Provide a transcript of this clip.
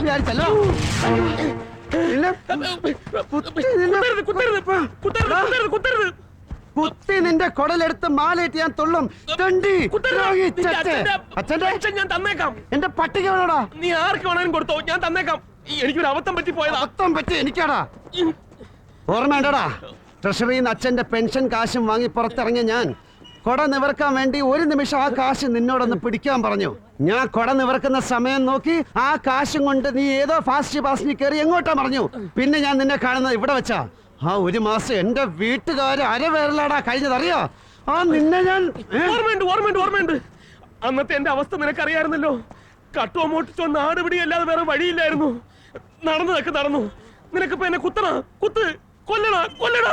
വിചാരിച്ചല്ലോ. കുത്തി നിന്റെ കുടലെടുത്ത് മാലയിട്ട് ഞാൻ തുള്ളും. തണ്ടി. അച്ഛന്റെ ഞാൻ തന്നേക്കാം. എന്റെ പട്ടിക വേണോടാ? നീ ആർക്ക് വേണേലും കൊടുത്തോ ഞാൻ തന്നേക്കാം. എനിക്കൊരു അബദ്ധം പറ്റി പോയത്. അബദ്ധം പറ്റി എനിക്കാടാ? ഓർമ്മ ട്രഷറിയിൽ നിന്ന് അച്ഛന്റെ പെൻഷൻ കാശും വാങ്ങി പുറത്തിറങ്ങിയ ഞാൻ. കൊട നിവർക്കാൻ വേണ്ടി ഒരു നിമിഷം ആ കാശ് നിന്നോടൊന്ന് പിടിക്കാൻ പറഞ്ഞു. ഞാൻ കൊട നിവർക്കുന്ന സമയം നോക്കി ആ കാശും കൊണ്ട് നീ ഏതോ ഫാസ്റ്റ് പാസിന് കയറി എങ്ങോട്ടാ പറഞ്ഞു പിന്നെ ഞാൻ നിന്നെ കാണുന്നത് ഇവിടെ വെച്ചാ. ആ ഒരു മാസം എന്റെ വീട്ടുകാര് അരവേറിലാടാ കഴിഞ്ഞതറിയോ ആ നിന്നെ ഞാൻ? ഓർമ്മയുണ്ട് ഓർമ്മയുണ്ട് ഓർമ്മയുണ്ട്. അന്നത്തെ എന്റെ അവസ്ഥ നിനക്കറിയായിരുന്നല്ലോ? കട്ടോ മോട്ടിച്ചോ പിടിയല്ലാതെ വേറെ വഴിയില്ലായിരുന്നു. നടന്നതൊക്കെ നടന്നു. നിനക്കിപ്പോ എന്നെ കുത്തണ? കുത്ത്. കൊല്ലണ? കൊല്ലണ.